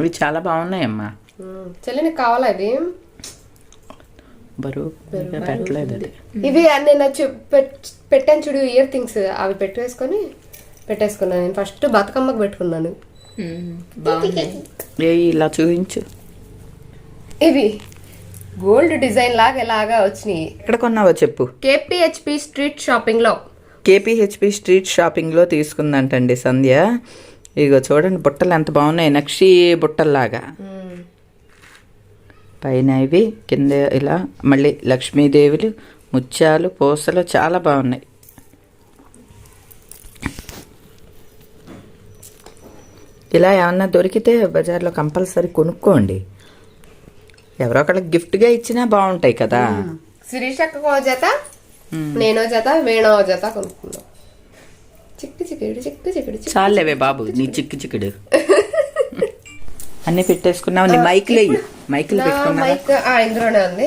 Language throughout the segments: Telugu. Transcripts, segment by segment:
ఇవి చాలా బాగున్నాయమ్మా. ఉమ్, చెల్లి నీకు కావాలా ఇవి బరువు పెట్టలేదు అది. ఇవి నేను పెట్టాను చూడు ఇయర్ థింగ్స్ అవి పెట్టేసుకొని పెట్టేసుకున్నాను. నేను ఫస్ట్ బతుకమ్మకు పెట్టుకున్నాను. ఏ ఇలా చూపించు. ఇవి గోల్డ్ డిజైన్ లాగా ఎలాగా వచ్చినాయి. ఎక్కడ కొన్నావో చెప్పు. కేపీహెచ్పి స్ట్రీట్ షాపింగ్లో కేపీహెచ్పి స్ట్రీట్ షాపింగ్లో తీసుకుందంటండి సంధ్య. ఇగో చూడండి బుట్టలు ఎంత బాగున్నాయి. నక్షి బుట్టల్లాగా. పైన ఇవి కింద ఇలా మళ్ళీ లక్ష్మీదేవులు ముత్యాలు పూసలు చాలా బాగున్నాయి. ఇలా ఏమన్నా దొరికితే బజార్లో కంపల్సరీ కొనుక్కోండి. ఎవరో ఒకళ్ళకి గిఫ్ట్గా ఇచ్చినా బాగుంటాయి కదా. శిరీష్ జత నేనో జత వేణో జత కొనుక్కున్నాం చిక్కు చిక్కుడు చిక్కు చిక్కుడు చాలేవే బాబు నీ చిక్కు చిక్కుడు. అన్ని పెట్టేసుకున్నావు? నీ మైక్లు మైక్లు మైక్ ఆ, ఇందులోనే ఉంది.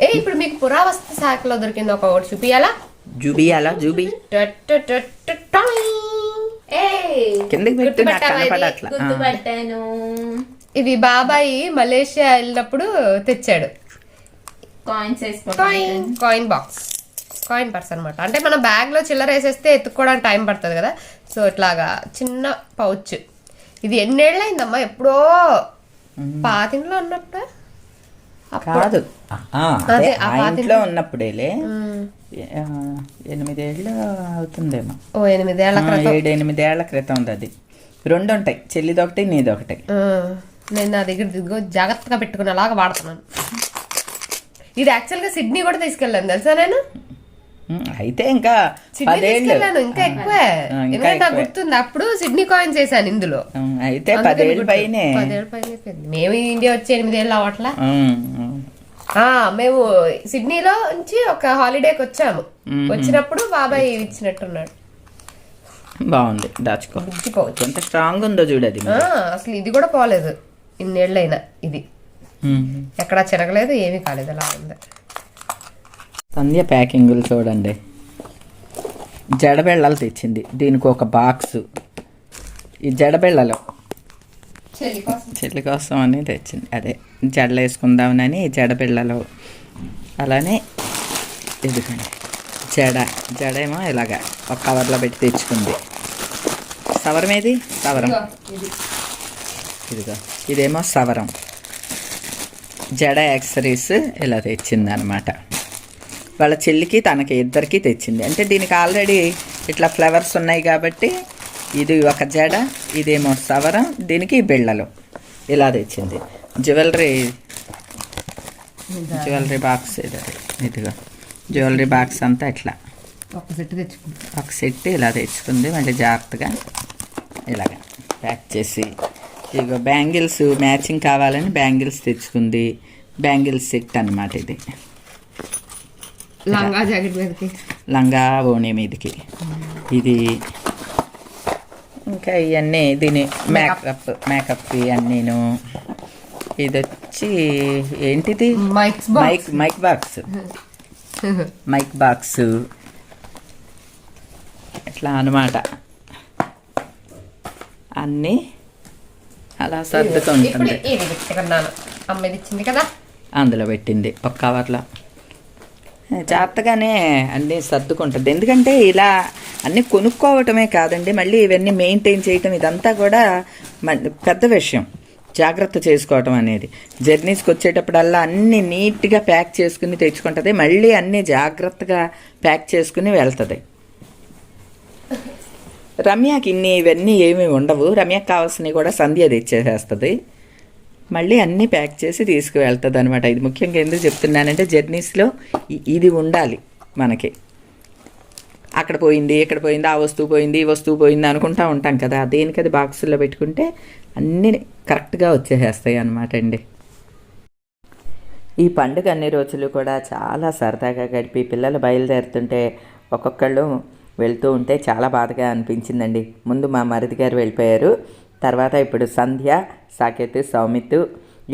ఏ ఇప్పుడు మీకు పురావస్తు శాఖలో దొరికింది ఒక ఒకటి చూపియాలా? జూబీ. అలా జూబీ కిందకి పెట్టు నాకు కనపడట్లా ఆ. గుర్తుపట్టాను. ఇవి బాబాయి మలేషియా వెళ్ళినప్పుడు తెచ్చాడు. Coins coin coin box coin purse అనమాట అంటే మనం బ్యాగ్లో చిల్లర వేసేస్తే ఎత్తుక్కోవడానికి టైం పడుతుంది కదా. సో ఇట్లాగా చిన్న పౌచ్. ఇది ఎన్నేళ్ళైందమ్మా ఎప్పుడో పాతింట్లో ఉన్నప్పుడు కాదు. ఆ, అదే ఇంట్లో ఉన్నప్పుడేలే. ఎనిమిదేళ్ళు అవుతుందేమో. ఓ ఎనిమిదేళ్ళ ఏడు ఎనిమిదేళ్ళ క్రితం ఉంది అది. రెండు ఉంటాయి. చెల్లిదొకటి నీదొకటి ఆ, నేను నా దగ్గర ఇదిగో జాగ్రత్తగా పెట్టుకునేలాగా వాడుతున్నాను. ఇది యాక్చువల్గా సిడ్నీ కూడా తీసుకెళ్ళాను తెలుసా నేను? అయితే ఇంకా పదేళ్ళు. ఇంకా ఎక్కువే. ఎందుకంటే. గుర్తుంది అప్పుడు సిడ్నీ కాయిన్ చేశాను ఇందులో. అయితే పదేళ్ళు. పైనే. పదేళ్ళ పైన. మేము ఇండియా వచ్చి ఎనిమిదేళ్ళు అవట్లా మేము సిడ్నీలో నుంచి ఒక హాలిడేకి వచ్చాము. వచ్చినప్పుడు బాబాయ్ ఇచ్చినట్టున్నాడు. బాగుంది దాచుకో. ఎంత స్ట్రాంగ్ ఉందో చూడది అసలు ఇది కూడా పోలేదు. ఇన్నేళ్ళైనా ఇది. ఎక్కడా చెరగలేదు ఏమీ కాలేదు అలా ఉంది. సంధ్య ప్యాకింగులు చూడండి. జడబెళ్ళలు తెచ్చింది. దీనికి ఒక బాక్సు. ఈ జడబెళ్ళలు చెల్లి కోసం. అని తెచ్చింది. అదే జడలు వేసుకుందామని జడబిళ్ళలు అలానే ఇదిగోండి. జడ జడేమో ఇలాగా ఒక కవర్లో పెట్టి తెచ్చుకుంది. సవరం ఏది? సవరం. ఇదిగో ఇదేమో సవరం. జడ యాక్సరీస్ ఇలా తెచ్చింది అనమాట వాళ్ళ చెల్లికి తనకి ఇద్దరికి తెచ్చింది. అంటే దీనికి ఆల్రెడీ ఇట్లా ఫ్లవర్స్ ఉన్నాయి కాబట్టి ఇది ఒక జడ ఇదేమో సవరం దీనికి బిళ్ళలు ఇలా తెచ్చింది. జ్యువెలరీ జ్యువెలరీ బాక్స్ ఇది ఇదిగో. జ్యువెలరీ బాక్స్ అంతా ఇట్లా. ఒక సెట్ తెచ్చుకుంటాం ఒక సెట్ ఇలా తెచ్చుకుంది మళ్ళీ జాగ్రత్తగా ఇలాగ ప్యాక్ చేసి. ఇగో బ్యాంగిల్స్ మ్యాచింగ్ కావాలని బ్యాంగిల్స్ తెచ్చుకుంది. బ్యాంగిల్స్ సెట్ అన్నమాట ఇది. లంగా జాకెట్ మీదకి. లంగా ఓణి మీదకి. ఇది ఇంకా ఇవన్నీ దీని మేకప్ మేకప్ అన్నీను ఇది వచ్చి ఏంటిది? Mics mic mic box mic box ఇట్లా అనమాట అన్నీ అలా సర్దుకుంటుంది ఇది పెట్టుకున్నాను అమ్మ ఇది ఇచ్చింది కదా? అందులో పెట్టింది. ఒక కవర్లో. జాగ్రత్తగానే అన్నీ సర్దుకుంటుంది. ఎందుకంటే ఇలా అన్నీ కొనుక్కోవటమే కాదండి మళ్ళీ ఇవన్నీ మెయింటైన్ చేయటం ఇదంతా కూడా మ- పెద్ద విషయం. జాగ్రత్త చేసుకోవటం అనేది. జర్నీస్కి వచ్చేటప్పుడల్లా అన్నీ నీట్గా ప్యాక్ చేసుకుని తెచ్చుకుంటుంది మళ్ళీ అన్నీ జాగ్రత్తగా ప్యాక్ చేసుకుని వెళ్తుంది. రమ్యకి ఇన్ని ఇవన్నీ ఏమీ ఉండవు. రమ్యకు కావాల్సినవి కూడా సంధ్య తెచ్చేసేస్తుంది. మళ్ళీ అన్నీ ప్యాక్ చేసి తీసుకువెళ్తుంది అనమాట ఇది ముఖ్యంగా ఎందుకు చెప్తున్నానంటే జర్నీస్లో ఇది ఉండాలి మనకి. అక్కడ పోయింది ఇక్కడ పోయింది ఆ వస్తువు పోయింది ఈ వస్తువు పోయింది అనుకుంటా ఉంటాం కదా. దేనికి అది బాక్సుల్లో పెట్టుకుంటే అన్నీ కరెక్ట్గా వచ్చేసేస్తాయి అనమాట అండి. ఈ పండుగ అన్ని రోజులు కూడా చాలా సరదాగా గడిపి పిల్లలు బయలుదేరుతుంటే ఒక్కొక్కళ్ళు వెళ్తూ ఉంటే చాలా బాధగా అనిపించిందండి. ముందు మా మరిది గారు వెళ్ళిపోయారు. తర్వాత ఇప్పుడు సంధ్య సాకేత్ సౌమిత్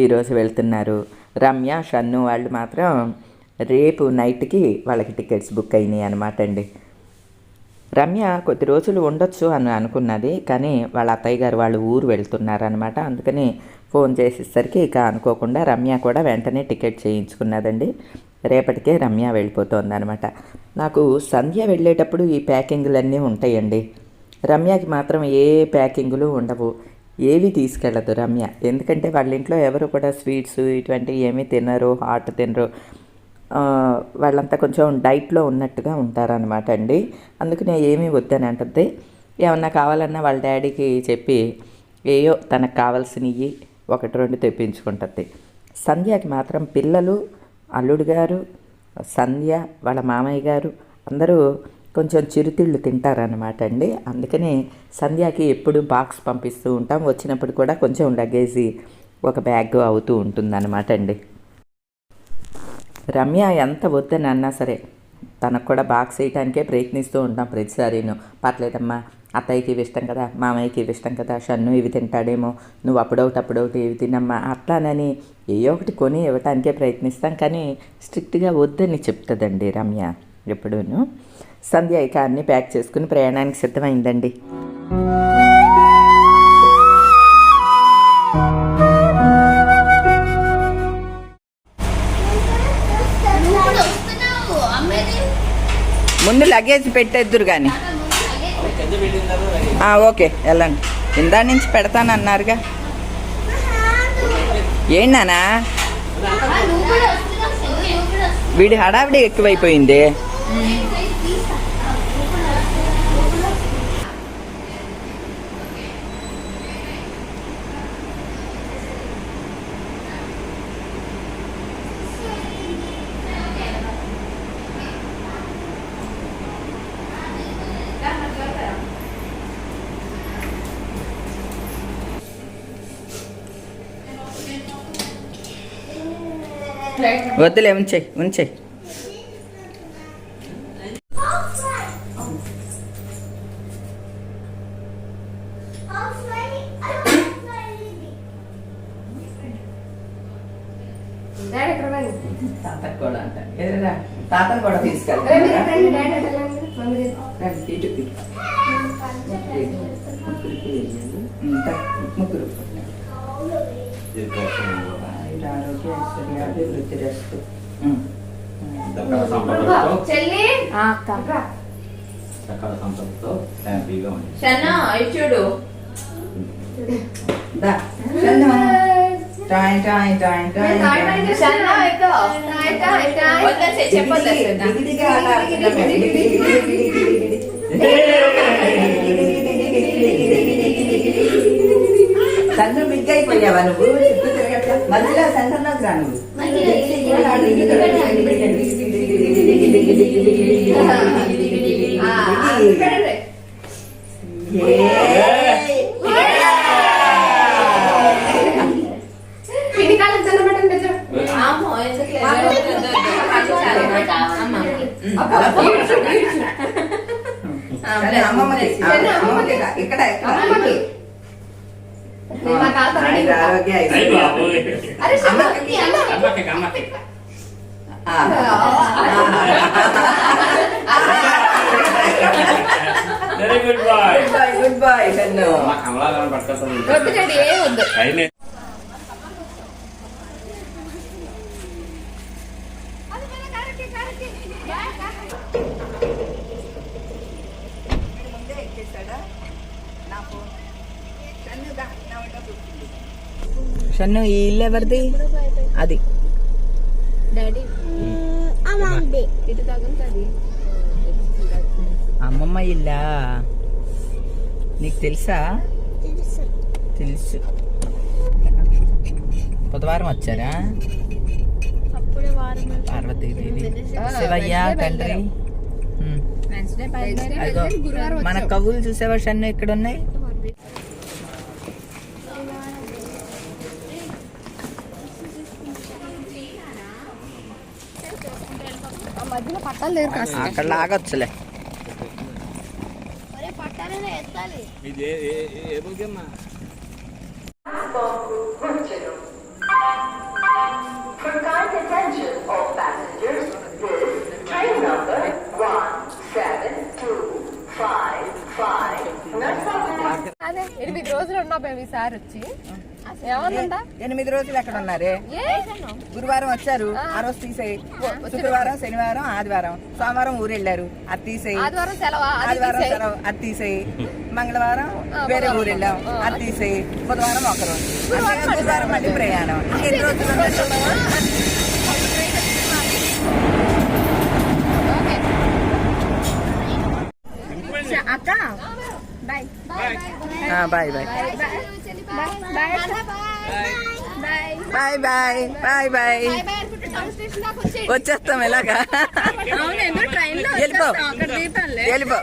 ఈరోజు వెళ్తున్నారు. రమ్య షన్ను వాళ్ళు మాత్రం రేపు నైట్కి వాళ్ళకి టికెట్స్ బుక్ అయినాయి అనమాట అండి. రమ్య కొద్ది రోజులు ఉండొచ్చు అని అనుకున్నది కానీ వాళ్ళ అత్తయ్య గారు వాళ్ళు ఊరు వెళ్తున్నారనమాట అందుకని ఫోన్ చేసేసరికి ఇక అనుకోకుండా రమ్య కూడా వెంటనే టికెట్ చేయించుకున్నదండి. రేపటికే రమ్య వెళ్ళిపోతుంది అనమాట నాకు సంధ్య వెళ్ళేటప్పుడు ఈ ప్యాకింగ్లన్నీ ఉంటాయండి. రమ్యకి మాత్రం ఏ ప్యాకింగులు ఉండవు. ఏవి తీసుకెళ్ళదు రమ్య. ఎందుకంటే వాళ్ళ ఇంట్లో ఎవరు కూడా స్వీట్స్ ఇటువంటివి ఏమీ తినరు హాట్ తినరు. వాళ్ళంతా కొంచెం డైట్లో ఉన్నట్టుగా ఉంటారనమాట అండి. అందుకనే ఏమీ వద్దని అంటుంది. ఏమన్నా కావాలన్నా వాళ్ళ డాడీకి చెప్పి ఏయో తనకు కావాల్సినవి ఒకటి రెండు తెప్పించుకుంటుంది. సంధ్యకి మాత్రం పిల్లలు అల్లుడు గారు సంధ్య వాళ్ళ మామయ్య గారు అందరూ కొంచెం చిరుతిళ్ళు తింటారనమాట అండి. అందుకనే సంధ్యాకి ఎప్పుడు బాక్స్ పంపిస్తూ ఉంటాం. వచ్చినప్పుడు కూడా కొంచెం లగేజీ ఒక బ్యాగ్ అవుతూ ఉంటుందన్నమాట అండి. రమ్య ఎంత వద్దని అన్నా సరే తనకు కూడా బాక్స్ వేయటానికే ప్రయత్నిస్తూ ఉంటాం ప్రతిసారిను. పర్లేదమ్మా అత్తయ్యకి ఇవి ఇష్టం కదా మామయ్యకి ఇవి ఇష్టం కదా షన్ను ఇవి తింటాడేమో నువ్వు అప్పుడొకటి అప్పుడొకటి ఇవి తినమ్మా అట్లానని ఏ ఒకటి కొని ఇవ్వటానికే ప్రయత్నిస్తాం. కానీ స్ట్రిక్ట్గా వద్దని చెప్తుందండి రమ్య ఎప్పుడూను. సంధ్య ఇక అన్నీ ప్యాక్ చేసుకుని ప్రయాణానికి సిద్ధమైందండి. ముందు లగేజ్ పెట్టేద్దురు కానీ ఓకే వెళ్ళండి. ఇందా నుంచి పెడతానన్నారుగా. ఏంటన్నా వీడి హడావిడి ఎక్కువైపోయింది. వద్దులే ఉంచేయి ఉంచేయి? తాతకు కూడా అంట తాతను కూడా. ఇటు ముగ్గురు ఆయుర ఆరోగ్య ఐశ్వర్యాభివృద్ధి రస్తు ఉమ్. సకల సంపదలతో చెల్లి. సకల సంపదలతో హ్యాపీగా షన్నా చూడు బిగ్ అయిపోయావా నువ్వు చుట్టూ తిరగట్లా మధ్యలో సెంటర్లోకి రా నువ్వు ఆ, పెట్టండి. పిండి కాలం చిన్న పెట్టండి ఇద్దరు. ఆమో ఎందుకు లేదు? అమ్మ సరే, అమ్మమ్మకి సరే, అమ్మమ్మకి రా. ఇక్కడ అమ్మమ్మకి. నేను మా కాలుతో రెడీ. ఆయుర ఆరోగ్య ఐశ్వర్యాలు. అరే శివ, అమ్మకి. ఈ అన్న. అమ్మకి అమ్మకి ఆ. Very good boy good Shannu ఈ ఇల్లు ఎవరిది? అది. అమ్మమ్మ ఇల్లా? నీకు తెలుసా? తెలుసు. బుధవారం వచ్చారా? పార్వతీదేవి. శివయ్య తండ్రి. మన కవులు చూసేవా షన్ను ఇక్కడ ఉన్నాయి మధ్యలో పట్టాల దగ్గర కాస్త అక్కడ లాగొచ్చులే Train number one seven two five. మేము ఈసారి వచ్చి. ఏమన్నా ఎనిమిది రోజులు ఎక్కడ ఉన్నారే? గురువారం వచ్చారు ఆ. రోజు తీసేయి. శుక్రవారం శనివారం ఆదివారం. సోమవారం ఊరు వెళ్ళారు అది తీసేయి. ఆదివారం సెలవా? అది తీసేయ్. మంగళవారం వేరే ఊరు వెళ్ళాం అది తీసేయి. బుధవారం ఒక రోజు అంటే గురువారం మళ్ళీ ప్రయాణం. ఎన్ని రోజులు ఉన్నట్టు? ఆ, bye bye bye bye bye bye వచ్చేస్తాం ఇలాగా. వెళ్ళిపో. వెళ్ళిపో.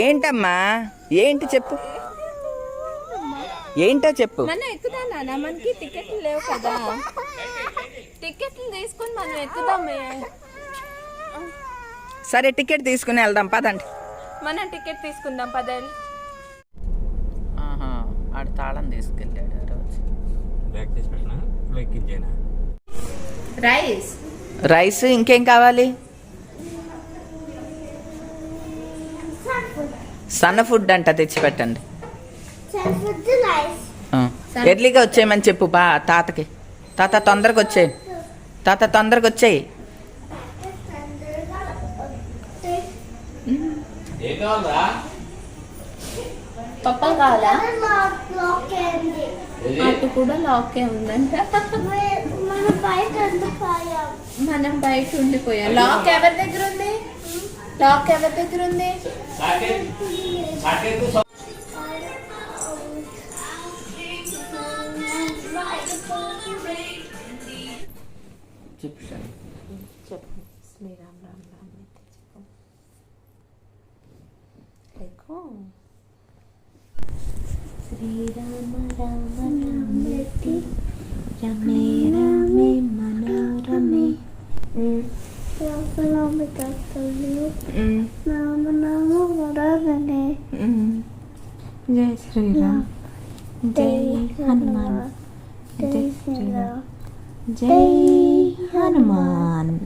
ఏంటమ్మా? ఏంటి చెప్పు? ఏంటో చెప్పు. మనకి టికెట్లు లేవు కదా. టికెట్లు తీసుకొని మనం ఎక్కుదామే సరే టికెట్ తీసుకుని వెళ్దాం. పదండి. మనం టికెట్ తీసుకుందాం పదేళ్ళు ఆడు తాళం తీసుకెళ్ళాడు ఆ రోజు. బ్యాక్ చేసి పెట్టినా ఇప్పుడు ఎక్కించేనా రైస్ రైస్ ఇంకేం కావాలి? సన్న ఫుడ్ అంట తెచ్చి పెట్టండి. ఆ. ఎర్లీగా వచ్చేయమని చెప్పు బా తాతకి. తాత తొందరగా వచ్చేయి. తాత తొందరగా వచ్చేయి. కావాలా? ఏది? అటు కూడా లాకే ఉందంట. మనం బయట ఉండిపోయాం. లాక్ ఎవరి దగ్గర ఉంది? లాక్ ఎవరి దగ్గర ఉంది? సాకేత్ సో- శ్రీరామ్. श्रीराम राम राम रमे रमे मनोरमे राम राम कर्तव्ये राम नाम वरदने जय श्री राम जय हनुमान जय श्री राम जय हनुमान